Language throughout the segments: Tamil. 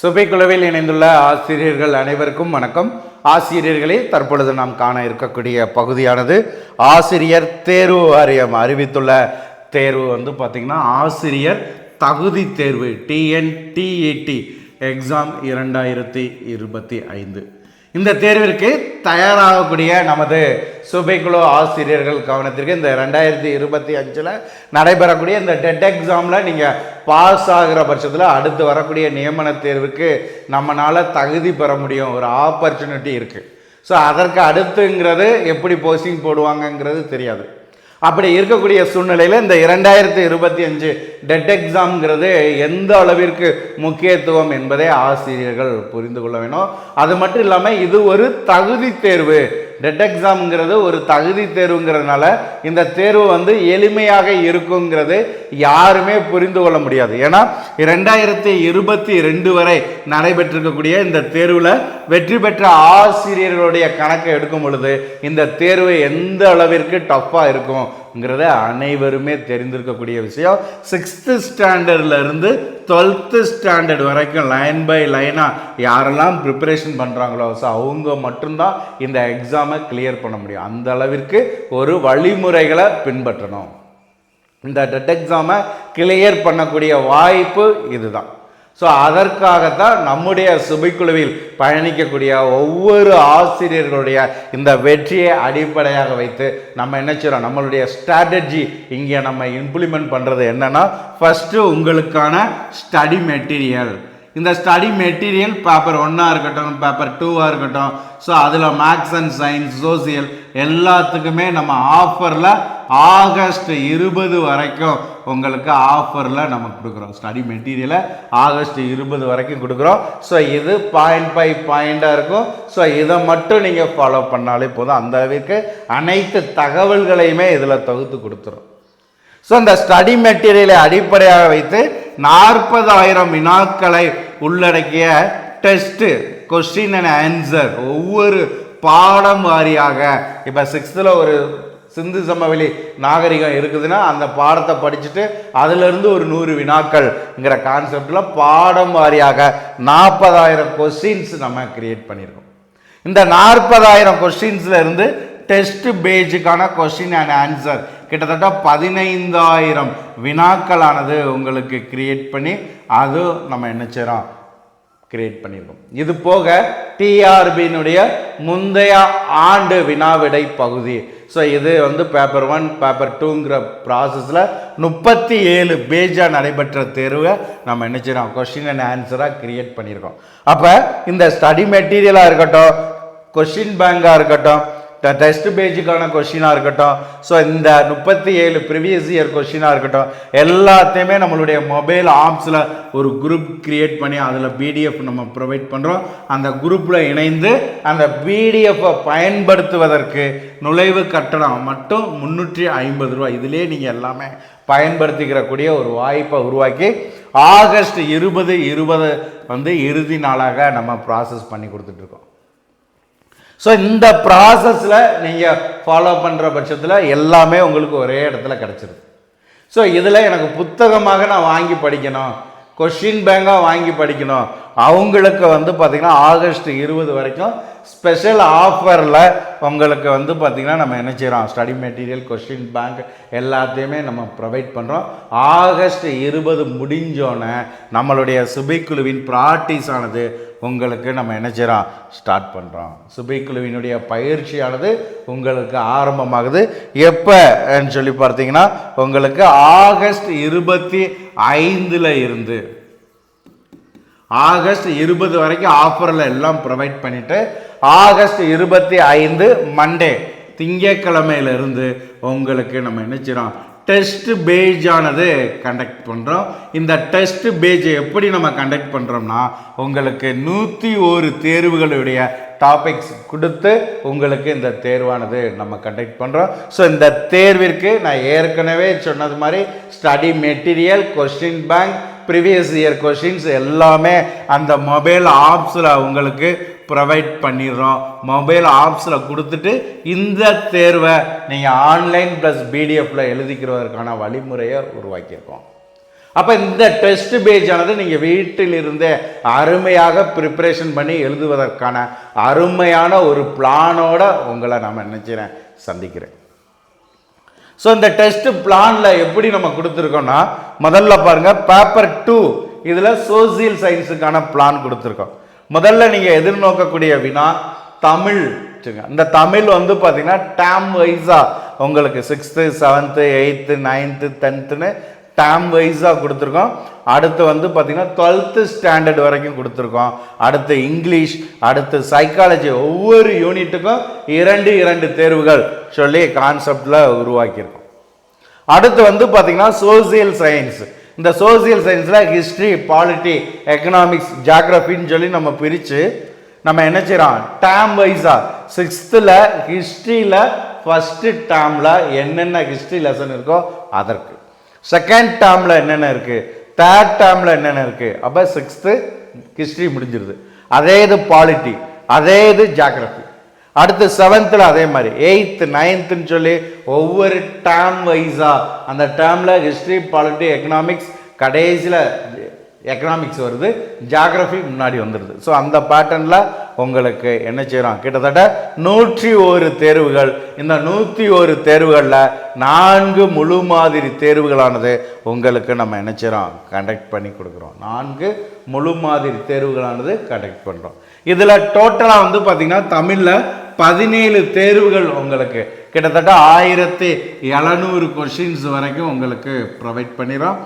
சுபைக்குழுவில் இணைந்துள்ள ஆசிரியர்கள் அனைவருக்கும் வணக்கம். ஆசிரியர்களே தற்பொழுது நாம் காண இருக்கக்கூடிய பகுதியானது ஆசிரியர் தேர்வு வாரியம் அறிவித்துள்ள தேர்வு வந்து பார்த்திங்கன்னா ஆசிரியர் தகுதி தேர்வு டிஎன்டிஇடி எக்ஸாம் இரண்டாயிரத்தி இருபத்தி ஐந்து. இந்த தேர்விற்கு தயாராகக்கூடிய நமது சுபைக்குழு ஆசிரியர்கள் கவனத்திற்கு இந்த ரெண்டாயிரத்தி இருபத்தி அஞ்சில் நடைபெறக்கூடிய இந்த டெட் எக்ஸாமில் நீங்கள் பாஸ் ஆகிற பட்சத்தில் அடுத்து வரக்கூடிய நியமன தேர்வுக்கு நம்மளால் தகுதி பெற முடியும். ஒரு ஆப்பர்ச்சுனிட்டி இருக்குது ஸோ அதற்கு அடுத்துங்கிறது எப்படி போஸ்டிங் போடுவாங்கங்கிறது தெரியாது. அப்படி இருக்கக்கூடிய சூழ்நிலையில் இந்த இரண்டாயிரத்தி இருபத்தி அஞ்சு டெட் எக்ஸாம்ங்கிறது எந்த அளவிற்கு முக்கியத்துவம் என்பதை ஆசிரியர்கள் புரிந்து கொள்ள வேணும். அது மட்டும் இல்லாமல் இது ஒரு தகுதி தேர்வு. டெட் எக்ஸாம்ங்கிறது ஒரு தகுதி தேர்வுங்கிறதுனால இந்த தேர்வு வந்து எளிமையாக இருக்குங்கிறது யாருமே புரிந்து கொள்ள முடியாது. ஏன்னா ரெண்டாயிரத்தி இருபத்தி ரெண்டு வரை நடைபெற்றிருக்கக்கூடிய இந்த தேர்வில் வெற்றி பெற்ற ஆசிரியர்களுடைய கணக்கை எடுக்கும் பொழுது இந்த தேர்வு எந்த அளவிற்கு டஃப்பாக இருக்கும் ங்கிறத அனைவருமே தெரிந்திருக்கக்கூடிய விஷயம். சிக்ஸ்த்து ஸ்டாண்டர்ட்லேருந்து டுவெல்த்து ஸ்டாண்டர்ட் வரைக்கும் லைன் பை லைனாக யாரெல்லாம் ப்ரிப்பரேஷன் பண்ணுறாங்களோ ஸோ அவங்க மட்டும்தான் இந்த எக்ஸாமை கிளியர் பண்ண முடியும். அந்த அளவிற்கு ஒரு வழிமுறைகளை பின்பற்றணும். இந்த டெட் எக்ஸாமை கிளியர் பண்ணக்கூடிய வாய்ப்பு இதுதான். ஸோ அதற்காகத்தான் நம்முடைய சுபைக்குழுவில் பயணிக்கக்கூடிய ஒவ்வொரு ஆசிரியர்களுடைய இந்த வெற்றியை அடிப்படையாக வைத்து நம்ம என்ன செய்கிறோம் நம்மளுடைய ஸ்ட்ராட்டஜி இங்கே நம்ம இம்ப்ளிமெண்ட் பண்ணுறது என்னன்னா ஃபஸ்ட்டு உங்களுக்கான ஸ்டடி மெட்டீரியல் இந்த ஸ்டடி மெட்டீரியல் பேப்பர் ஒன்னாக இருக்கட்டும் பேப்பர் டூவாக இருக்கட்டும் ஸோ அதில் மேக்ஸ் அண்ட் சயின்ஸ் சோசியல் எல்லாத்துக்குமே நம்ம ஆஃபரில் ஆகஸ்ட் இருபது வரைக்கும் உங்களுக்கு ஆஃபரில் நம்ம கொடுக்குறோம். ஸ்டடி மெட்டீரியலை ஆகஸ்ட் இருபது வரைக்கும் கொடுக்குறோம். ஸோ இது பாயிண்ட் பை பாயிண்டாக இருக்கும். ஸோ இதை மட்டும் நீங்கள் ஃபாலோ பண்ணாலே போதும். அந்த அளவிற்கு அனைத்து தகவல்களையுமே இதில் தொகுத்து கொடுத்துரும். ஸோ இந்த ஸ்டடி மெட்டீரியலை அடிப்படையாக வைத்து நாற்பதாயிரம் வினாக்களை உள்ளடக்கிய டெஸ்ட்டு கொஸ்டின் அண்ட் ஆன்சர் ஒவ்வொரு பாடம் வாரியாக இப்போ சிக்ஸ்த்தில் ஒரு சிந்து சமவெளி நாகரிகம் இருக்குதுன்னா அந்த பாடத்தை படிச்சுட்டு அதிலிருந்து ஒரு நூறு வினாக்கள்ங்கிற கான்செப்டில் பாடம் வாரியாக நாற்பதாயிரம் கொஸ்டின்ஸ் நம்ம கிரியேட் பண்ணியிருக்கோம். இந்த நாற்பதாயிரம் கொஸ்டின்ஸ்ல இருந்து டெஸ்ட் பேஜுக்கான கொஸ்டின் அண்ட் ஆன்சர் கிட்டத்தட்ட பதினைந்தாயிரம் வினாக்களானது உங்களுக்கு கிரியேட் பண்ணி அது நம்ம என்ன செய்கிறோம் கிரியேட் பண்ணியிருக்கோம். இது போக டிஆர்பியினுடைய முந்தைய ஆண்டு வினாவிடை பகுதி ஸோ இது வந்து பேப்பர் ஒன் பேப்பர் டூங்கிற ப்ராசஸில் முப்பத்தி ஏழு பேஜாக நடைபெற்ற தேர்வை நம்ம என்ன செய்கிறோம் கொஷின் அண்ட் ஆன்சராக கிரியேட் பண்ணியிருக்கோம். அப்போ இந்த ஸ்டடி மெட்டீரியலாக இருக்கட்டும் கொஷின் பேங்காக இருக்கட்டும் டெஸ்ட் பேஜுக்கான கொஷினாக இருக்கட்டும். ஸோ இந்த முப்பத்தி ஏழு ப்ரிவியஸ் இயர் கொஷினாக இருக்கட்டும். எல்லாத்தையுமே நம்மளுடைய மொபைல் ஆப்ஸில் ஒரு குரூப் க்ரியேட் பண்ணி அதில் பிடிஎஃப் நம்ம ப்ரொவைட் பண்ணுறோம் அந்த குரூப்பில் இணைந்து அந்த பிடிஎஃப்பை பயன்படுத்துவதற்கு நுழைவு கட்டணம் மட்டும் முந்நூற்றி ஐம்பது ரூபா இதிலே நீங்கள் எல்லாமே பயன்படுத்திக்கிறக்கூடிய ஒரு வாய்ப்பை உருவாக்கி ஆகஸ்ட் இருபது இருபது வந்து இறுதி நாளாக நம்ம ப்ராசஸ் பண்ணி கொடுத்துட்ருக்கோம் ஸோ இந்த ப்ராசஸில் நீங்கள் ஃபாலோ பண்ணுற பட்சத்தில் எல்லாமே உங்களுக்கு ஒரே இடத்துல கிடச்சிருது. ஸோ இதில் எனக்கு புத்தகமாக நான் வாங்கி படிக்கணும். கொஷின் பேங்காக வாங்கி படிக்கணும். அவங்களுக்கு வந்து பார்த்திங்கன்னா ஆகஸ்ட் இருபது வரைக்கும் ஸ்பெஷல் ஆஃபரில் உங்களுக்கு வந்து பார்த்திங்கன்னா நம்ம என்ன செய்கிறோம் ஸ்டடி மெட்டீரியல் கொஷின் பேங்க் எல்லாத்தையுமே நம்ம ப்ரொவைட் பண்ணுறோம் ஆகஸ்ட் இருபது முடிஞ்சோன்னே நம்மளுடைய சுபைக்குழுவின் ப்ராக்டிஸ் ஆனது உங்களுக்கு நம்ம என்ன செய்கிறோம் ஸ்டார்ட் பண்ணுறோம் சுபைக்குழுவினுடைய பயிற்சியானது உங்களுக்கு ஆரம்பமாகுது. எப்போன்னு சொல்லி பார்த்தீங்கன்னா உங்களுக்கு ஆகஸ்ட் இருபத்தி ஐந்தில் இருந்து. ஆகஸ்ட் இருபது வரைக்கும் ஆஃபரில் எல்லாம் ப்ரொவைட் பண்ணிவிட்டு ஆகஸ்ட் இருபத்தி ஐந்து மண்டே திங்கக்கிழமையிலிருந்து உங்களுக்கு நம்ம என்ன செய்கிறோம் டெஸ்ட் பேஜானது கண்டக்ட் பண்ணுறோம் இந்த டெஸ்ட் பேஜை எப்படி நம்ம கண்டக்ட் பண்ணுறோம்னா உங்களுக்கு நூற்றி ஒரு தேர்வுகளுடைய டாபிக்ஸ் கொடுத்து உங்களுக்கு இந்த தேர்வானது நம்ம கண்டக்ட் பண்ணுறோம் ஸோ இந்த தேர்விற்கு நான் ஏற்கனவே சொன்னது மாதிரி study material question bank previous year questions எல்லாமே அந்த மொபைல் ஆப்ஸில் உங்களுக்கு ப்ரொவைட் பண்ணிடுறோம். மொபைல் ஆப்ஸில் கொடுத்துட்டு இந்த தேர்வை நீங்கள் ஆன்லைன் ப்ளஸ் பிடிஎஃப்பில் எழுதிக்கிறதற்கான வழிமுறையை உருவாக்கியிருக்கோம். அப்போ இந்த டெஸ்ட் பேஜ் ஆனது நீங்கள் வீட்டில் இருந்தே அருமையாக ப்ரிப்பரேஷன் பண்ணி எழுதுவதற்கான அருமையான ஒரு பிளானோட உங்களை நான் நினச்சிறேன் சந்திக்கிறேன். ஸோ இந்த டெஸ்ட் பிளானில் எப்படி நம்ம கொடுத்துருக்கோம்னா முதல்ல பாருங்கள் பேப்பர் டூ இதில் சோசியல் சயின்ஸுக்கான பிளான் கொடுத்துருக்கோம். முதல்ல நீங்கள் எதிர்நோக்கக்கூடிய வினா தமிழ். இந்த தமிழ் வந்து பார்த்தீங்கன்னா டேம் வைஸாக உங்களுக்கு சிக்ஸ்த்து செவன்த்து எயித்து நைன்த்து டென்த்துன்னு டேம் வைஸாக கொடுத்துருக்கோம். அடுத்து வந்து பார்த்திங்கன்னா டுவெல்த்து ஸ்டாண்டர்ட் வரைக்கும் கொடுத்துருக்கோம். அடுத்து இங்கிலீஷ் அடுத்து சைக்காலஜி ஒவ்வொரு யூனிட்டுக்கும் இரண்டு இரண்டு தேர்வுகள் சொல்லி கான்செப்டில் உருவாக்கியிருக்கோம். அடுத்து வந்து பார்த்தீங்கன்னா சோசியல் சயின்ஸ் இந்த சோசியல் சயின்ஸில் ஹிஸ்ட்ரி பாலிட்டி எக்கனாமிக்ஸ் ஜாக்ரஃபின்னு சொல்லி நம்ம பிரித்து நம்ம என்ன செய்கிறோம் டேம் வைஸாக சிக்ஸ்த்தில் ஹிஸ்ட்ரியில் ஃபஸ்ட்டு டேமில் என்னென்ன ஹிஸ்ட்ரி லெசன் இருக்கோ அதற்கு. செகண்ட் டேர்மில் என்னென்ன இருக்குது தேர்ட் டேர்மில் என்னென்ன இருக்குது அப்போ சிக்ஸ்த்து ஹிஸ்ட்ரி முடிஞ்சிருது. அதே இது பாலிட்டி அதே இது ஜாகிரபி அடுத்து செவன்த்தில் அதே மாதிரி. எயித்து நைன்த்துன்னு சொல்லி ஒவ்வொரு டேர்ம் வைஸாக அந்த டேர்மில் ஹிஸ்ட்ரி பாலிட்டி எக்கனாமிக்ஸ் கடைசியில் எக்கனாமிக்ஸ் வருது ஜாகிரஃபி முன்னாடி வந்துடுது ஸோ அந்த பேட்டர்னில் உங்களுக்கு என்ன செய்கிறோம் கிட்டத்தட்ட நூற்றி ஒரு தேர்வுகள். இந்த நூற்றி ஒரு தேர்வுகளில் நான்கு முழு மாதிரி தேர்வுகளானது உங்களுக்கு நம்ம என்ன செய்கிறோம் கண்டக்ட் பண்ணி கொடுக்குறோம். நான்கு முழு மாதிரி தேர்வுகளானது கண்டக்ட் பண்ணுறோம் இதில் டோட்டலாக வந்து பார்த்திங்கன்னா தமிழில் பதினேழு தேர்வுகள் உங்களுக்கு. கிட்டத்தட்ட ஆயிரத்தி எழுநூறு கொஷின்ஸ் வரைக்கும் உங்களுக்கு ப்ரொவைட் பண்ணிடுறோம்.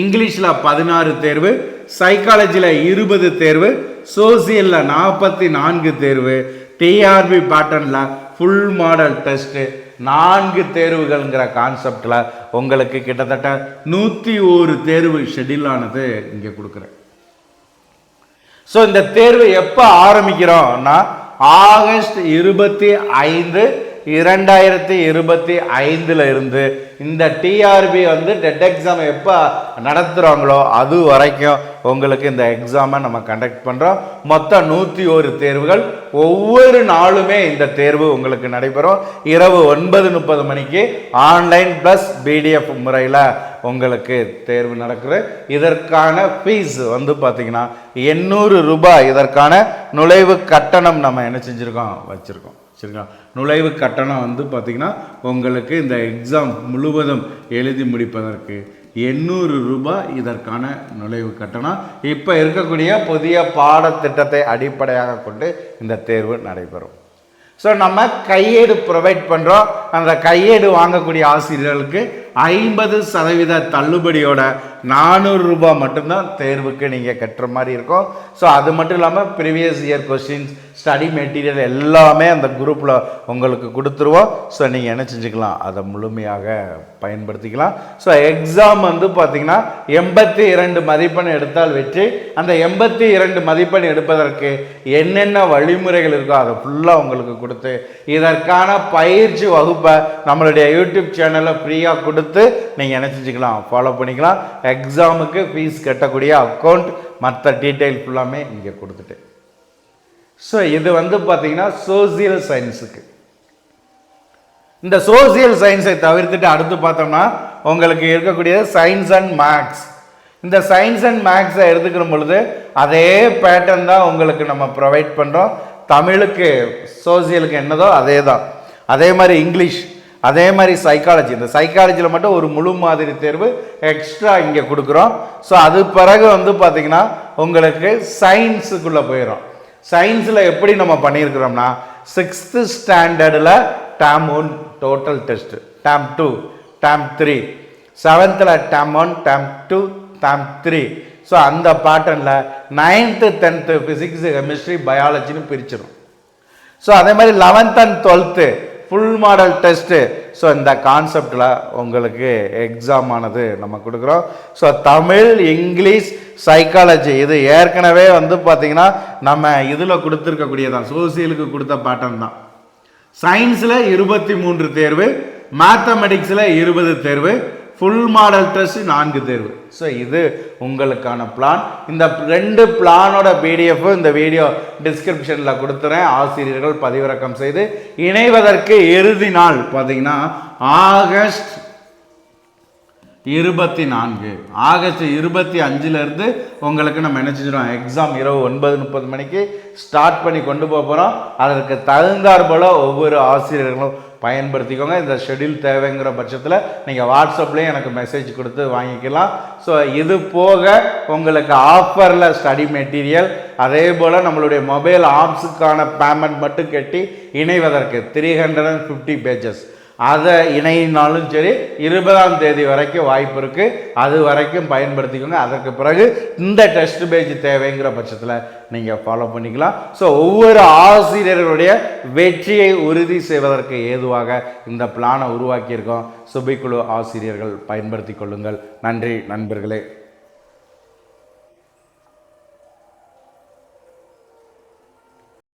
இங்கிலீஷில் பதினாறு தேர்வு சைக்காலஜியில் இருபது தேர்வு சோசியலில் நாற்பத்தி நான்கு தேர்வு டிஆர்பி பேட்டர்னில் ஃபுல் மாடல் டெஸ்ட்டு நான்கு தேர்வுகள்ங்கிற கான்செப்டில் உங்களுக்கு கிட்டத்தட்ட நூற்றி ஒரு தேர்வு ஷெட்யூல் ஆனது இங்கே கொடுக்குறேன். ஸோ இந்த தேர்வு எப்போ ஆரம்பிக்கிறோம்னா ஆகஸ்ட் இருபத்தி ஐந்து இரண்டாயிரத்தி இருபத்தி ஐந்துல இருந்து இந்த டிஆர்பி வந்து டெட் எக்ஸாம் எப்போ நடத்துகிறாங்களோ அது வரைக்கும் உங்களுக்கு இந்த எக்ஸாமை நம்ம கண்டக்ட் பண்ணுறோம் மொத்தம் நூற்றி ஒரு தேர்வுகள். ஒவ்வொரு நாளுமே இந்த தேர்வு உங்களுக்கு நடைபெறும். இரவு ஒன்பது முப்பது மணிக்கு ஆன்லைன் ப்ளஸ் பிடிஎஃப் முறையில் உங்களுக்கு தேர்வு நடக்குது. இதற்கான ஃபீஸ் வந்து பார்த்தீங்கன்னா எண்ணூறு ரூபாய் இதற்கான நுழைவு கட்டணம் நம்ம என்ன செஞ்சுருக்கோம்? வச்சுருக்கோம். சரிங்களா? நுழைவு கட்டணம் வந்து பார்த்திங்கன்னா உங்களுக்கு இந்த எக்ஸாம் முழுவதும் எழுதி முடிப்பதற்கு எண்ணூறு ரூபாய் இதற்கான நுழைவு கட்டணம். இப்போ இருக்கக்கூடிய புதிய பாடத்திட்டத்தை அடிப்படையாக கொண்டு இந்த தேர்வு நடைபெறும். ஸோ நம்ம கையேடு ப்ரொவைட் பண்ணுறோம் அந்த கையேடு வாங்கக்கூடிய ஆசிரியர்களுக்கு ஐம்பது சதவீத தள்ளுபடியோட நானூறு ரூபாய் மட்டும்தான் தேர்வுக்கு நீங்கள் கட்டுற மாதிரி இருக்கும். ஸோ அது மட்டும் இல்லாமல் previous year questions study material எல்லாமே அந்த குரூப்பில் உங்களுக்கு கொடுத்துருவோம். ஸோ நீங்கள் என்ன செஞ்சுக்கலாம்? அதை முழுமையாக பயன்படுத்திக்கலாம். ஸோ எக்ஸாம் வந்து பார்த்திங்கன்னா எண்பத்தி இரண்டு மதிப்பெண் எடுத்தால் வெற்றி. அந்த எண்பத்தி இரண்டு மதிப்பெண் எடுப்பதற்கு என்னென்ன வழிமுறைகள் இருக்கோ அதை ஃபுல்லாக உங்களுக்கு கொடுத்து இதற்கான பயிற்சி வகுப்பை நம்மளுடைய யூடியூப் சேனலில் ஃப்ரீயாக கொடுத்து நீங்கள் என்ன ஃபாலோ பண்ணிக்கலாம். எக்ஸாமுக்கு ஃபீஸ் கட்டக்கூடிய அக்கௌண்ட் மற்ற டீட்டெயில் ஃபுல்லாமே இங்கே கொடுத்துட்டு. ஸோ இது வந்து பார்த்திங்கன்னா சோசியல் சயின்ஸுக்கு இந்த சோசியல் சயின்ஸை தவிர்த்துட்டு அடுத்து பார்த்தோம்னா உங்களுக்கு இருக்கக்கூடிய சயின்ஸ் அண்ட் மேக்ஸ் இந்த சயின்ஸ் அண்ட் மேக்ஸை எடுத்துக்கிற பொழுது அதே பேட்டர்ன் தான் உங்களுக்கு நம்ம ப்ரொவைட் பண்ணுறோம் தமிழுக்கு சோசியலுக்கு என்னதோ அதே தான் அதே மாதிரி இங்கிலீஷ் அதே மாதிரி சைக்காலஜி இந்த சைக்காலஜியில் மட்டும் ஒரு முழு மாதிரி தேர்வு எக்ஸ்ட்ரா இங்கே கொடுக்குறோம். ஸோ அது பிறகு வந்து பார்த்திங்கன்னா உங்களுக்கு சயின்ஸுக்குள்ளே போயிடும் சயின்ஸில் எப்படி நம்ம பண்ணியிருக்கிறோம்னா சிக்ஸ்த்து ஸ்டாண்டர்டில் term one total test term two term three செவன்த்தில் term one term two term three so அந்த பேட்டர்னில் நைன்த்து டென்த்து ஃபிசிக்ஸு கெமிஸ்ட்ரி பயாலஜின்னு பிரிச்சிடும் ஸோ அதே மாதிரி eleventh and twelfth full model test so இந்த கான்செப்டில் உங்களுக்கு எக்ஸாம் ஆனது நம்ம கொடுக்குறோம். ஸோ தமிழ் இங்கிலீஷ் சைக்காலஜி இது ஏற்கனவே வந்து பார்த்திங்கன்னா நம்ம இதில் கொடுத்துருக்கக்கூடியதான் சோசியலுக்கு கொடுத்த பேட்டர்ன் தான் சயின்ஸில் இருபத்தி மூன்று தேர்வு மேத்தமெட்டிக்ஸில் இருபது தேர்வு ஃபுல் மாடல் டெஸ்ட் நான்கு தேர்வு. ஸோ இது உங்களுக்கான பிளான் இந்த ரெண்டு பிளானோட பிடிஎஃப் இந்த வீடியோ டிஸ்கிரிப்ஷனில் கொடுத்துறேன். ஆசிரியர்கள் பதிவிறக்கம் செய்து இணைவதற்கு இறுதி நாள் பார்த்தீங்கன்னா ஆகஸ்ட் இருபத்தி நான்கு ஆகஸ்ட் இருபத்தி அஞ்சுலேருந்து உங்களுக்கு நம்ம என்ன எக்ஸாம் இரவு ஒன்பது முப்பது மணிக்கு ஸ்டார்ட் பண்ணி கொண்டு போக போகிறோம் அதற்கு தகுந்தார் போல ஒவ்வொரு ஆசிரியர்களும் பயன்படுத்திக்கோங்க. இந்த ஷெட்யூல் தேவைங்கிற பட்சத்தில் நீங்கள் வாட்ஸ்அப்லேயும் எனக்கு மெசேஜ் கொடுத்து வாங்கிக்கலாம். ஸோ இது போக உங்களுக்கு ஆஃபரில் ஸ்டடி மெட்டீரியல் அதே போல் நம்மளுடைய மொபைல் ஆப்ஸுக்கான பேமெண்ட் மட்டும் கட்டி இணைவதற்கு three hundred and fifty pages அதை இணையினாலும் சரி இருபதாம் தேதி வரைக்கும் வாய்ப்பு இருக்குது அது வரைக்கும் பயன்படுத்திக்கோங்க. அதற்கு பிறகு இந்த டெஸ்ட் பேஜ் தேவைங்கிற பட்சத்தில் நீங்கள் ஃபாலோ பண்ணிக்கலாம். ஸோ ஒவ்வொரு ஆசிரியர்களுடைய வெற்றியை உறுதி செய்வதற்கு ஏதுவாக இந்த பிளானை உருவாக்கியிருக்கோம். சுபிக்குழு ஆசிரியர்கள் பயன்படுத்தி கொள்ளுங்கள். நன்றி நண்பர்களே.